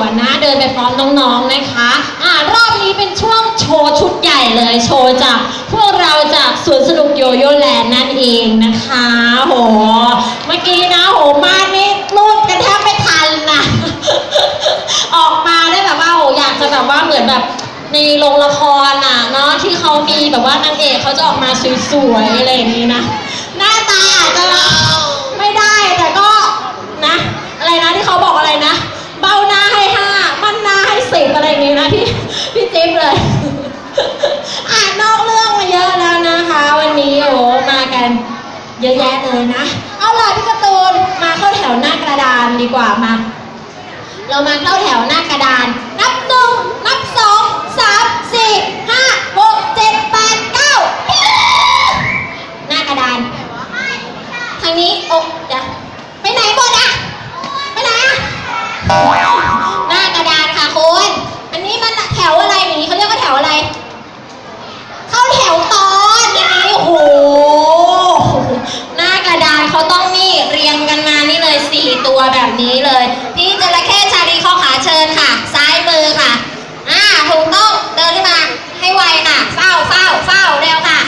วน้อนน้องๆนะคะอ่ารอบนี้เป็นช่วงโชว์ชุดใหญ่เลยโชว์จากพวกเราจากสวนสนุกโยโย่แลนด์นั่นเองนะคะโหเมื่อกี้นะโหมานี่รูปกันแทบไม่ทันนะออกมาได้แบบว่าโหอยากจะแบบว่าเหมือนแบบในโรงละครน่ะเนาะที่เขามีแบบว่านางเอกเขาจะออกมาสวยๆอะไรอย่างนี้นะหน้าตาอาจจะไม่ได้แต่ก็นะ อะไรนะที่เขาบอกอะไรนะ พี่จิ๊บเลย อ่านนอกเรื่องมาเยอะแล้วนะคะ วันนี้โอ้มากัน เยอะแยะเลยนะ เอาล่ะพี่การ์ตูนมาเข้าแถวหน้ากระดานดีกว่ามา เรามาเข้าแถวหน้ากระดานาเฝ้าเร็วค่ะ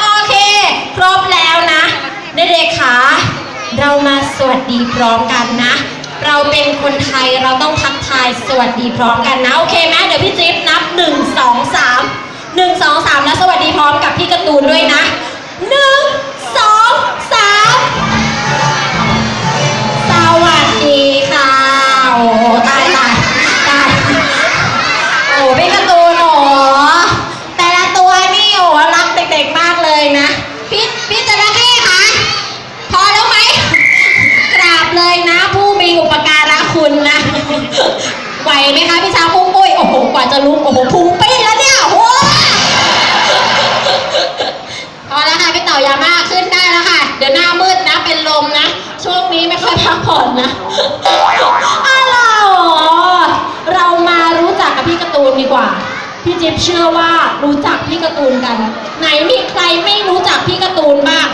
โอเค ครบแล้วนะ เด็กๆค่ะ เรามาสวัสดีพร้อมกันนะ เราเป็นคนไทยเราต้องทักทายสวัสดีพร้อมกันนะ โอเคไหมเดี๋ยวพี่จิ๊บนับ 1 2 3 1 2 3 แล้วสวัสดีพร้อมกับพี่การ์ตูนด้วยนะ 1 ผ่อนนะอะไรเรามารู้จักกับพี่การ์ตูนดีกว่า พี่จิ๊บเชื่อว่ารู้จักพี่การ์ตูนกัน ไหนมีใครไม่รู้จักพี่การ์ตูนบ้าง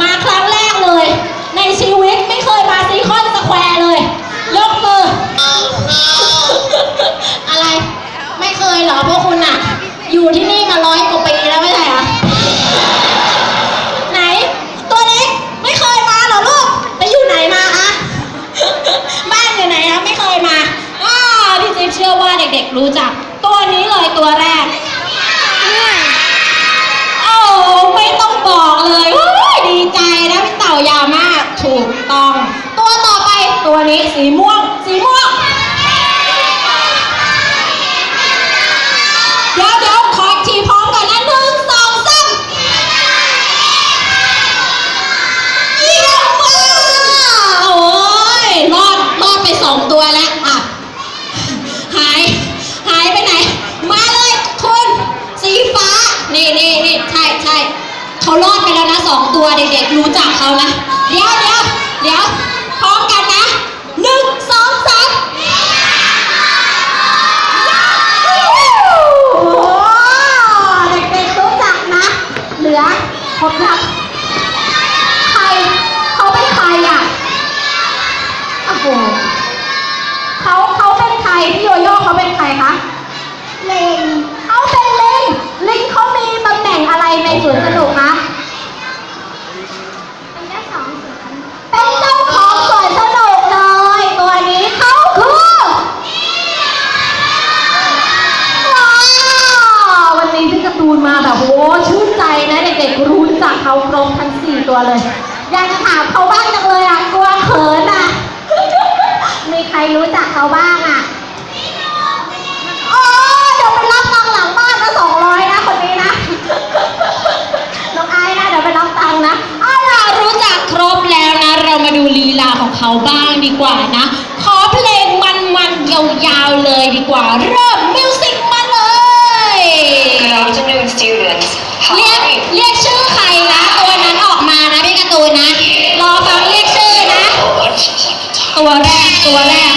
มาครั้งแรกเลย รู้จักตัวนี้เลยตัวแรก โอ้ไม่ต้องบอกเลยวู้ยดีใจนะพี่เต่ายาวมาก ถูกต้อง ตัวต่อไปตัวนี้สีม่วง สีม่วง ล้วนะสองตัวเด็กๆรู้จักเขานะเดี๋ยวเดี๋ยวเดี๋ยวพร้อมกันนะหนึ่งสองสามโอ้โหเด็กๆรู้จักนะ เหลือผมครับใครเขาเป็นใครอะโอ้โหเขาเขาเป็นใครพี่โยโย่เขาเป็นใครคะลิงเขาเป็นลิงลิงเขามีตำแหน่งอะไรในสวนสนุก ด็กๆรู้จักเขาครบทั้งสี่ตัวเลย อยากจะถามเขาบ้างจังเลยอะกลัวเขินอะ มีใครรู้จักเขาบ้างอะอ๋อเดี๋ยวไปรับตังค์หลังบ้านนะสองร้อยนะคนนี้นะ น้องไอ้นะเดี๋ยวไปรับตังค์นะเอาล่ะรู้จักครบแล้วนะ เรามาดูลีลาของเขาบ้างดีกว่านะ ขอเพลงมันๆยาวๆเลยดีกว่า เริ่มมิวสิกมาเลย Good afternoon, students. เรีย ตัวแรกตัวแรก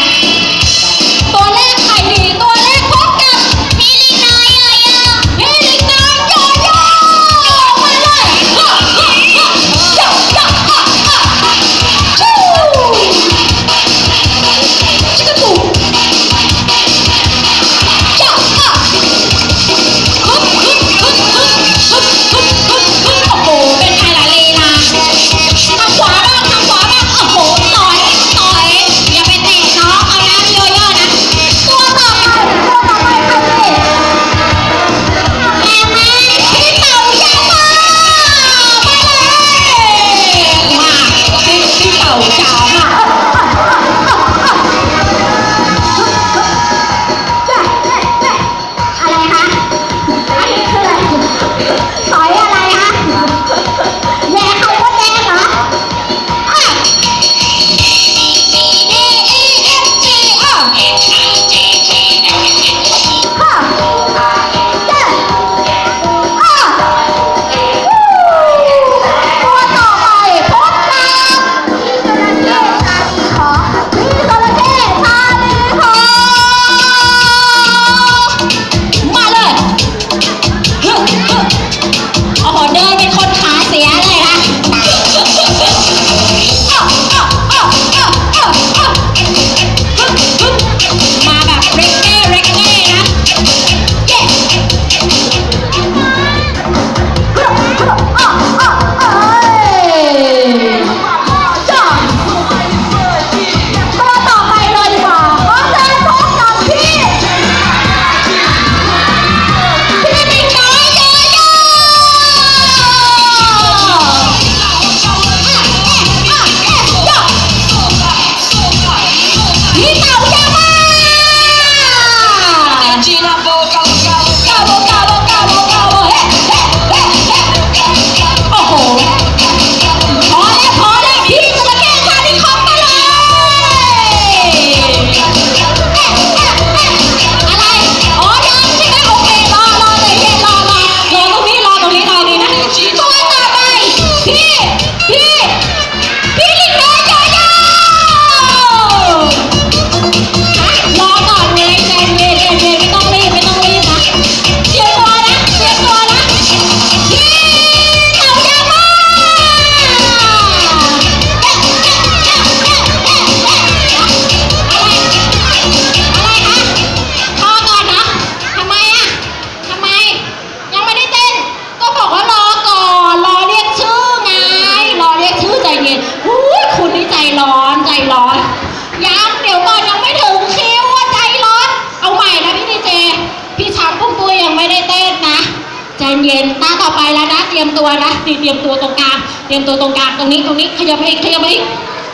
ตรียมตัวนะเตรียมตัวตรงกลางเตรียมตัวตรงกลางตรงนี้ตรงนี้ขยับไปอีกขยับไปอีก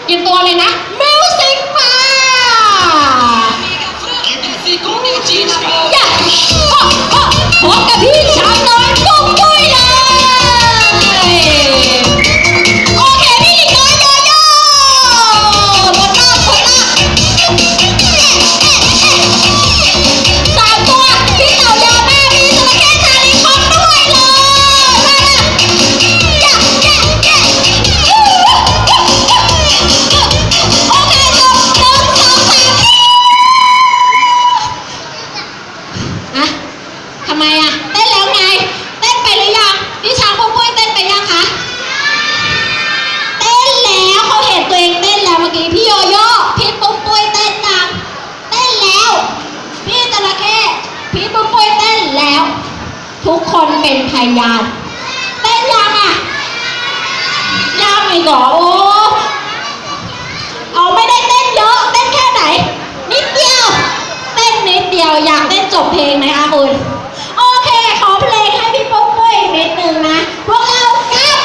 เตรียมตัวเลยนะมิวสิกมาอย่าโอ้โอ้พบกับพี่ช้างน้อยตุ้มปุ้ย เป็นพยานเต้นยังอะยังอีกเหรอโอ้เอาไม่ได้เต้นเยอะเต้นแค่ไหน นิดเดียว เต้นนิดเดียวอยากเต้นจบเพลงไหมคะคุณโอเคขอเพลงให้พี่ปุ๊กปุ้ยอีกนิดนึงนะพวกเราครับ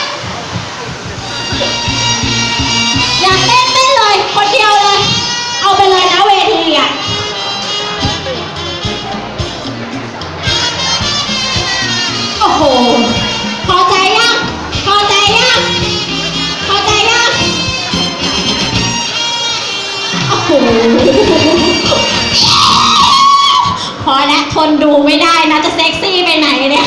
พอแล้วทนดูไม่ได้นะจะเซ็กซี่ไปไหนเนี่ย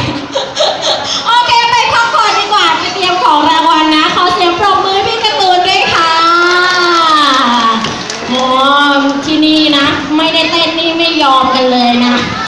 โอเคไปพักผ่อนดีกว่าไปเตรียมของรางวัลนะขอเสียงปรบมือพี่การ์ตูนด้วยค่ะโอ้ที่นี่นะ ไม่ได้เต้นนี่ไม่ยอมกันเลยนะ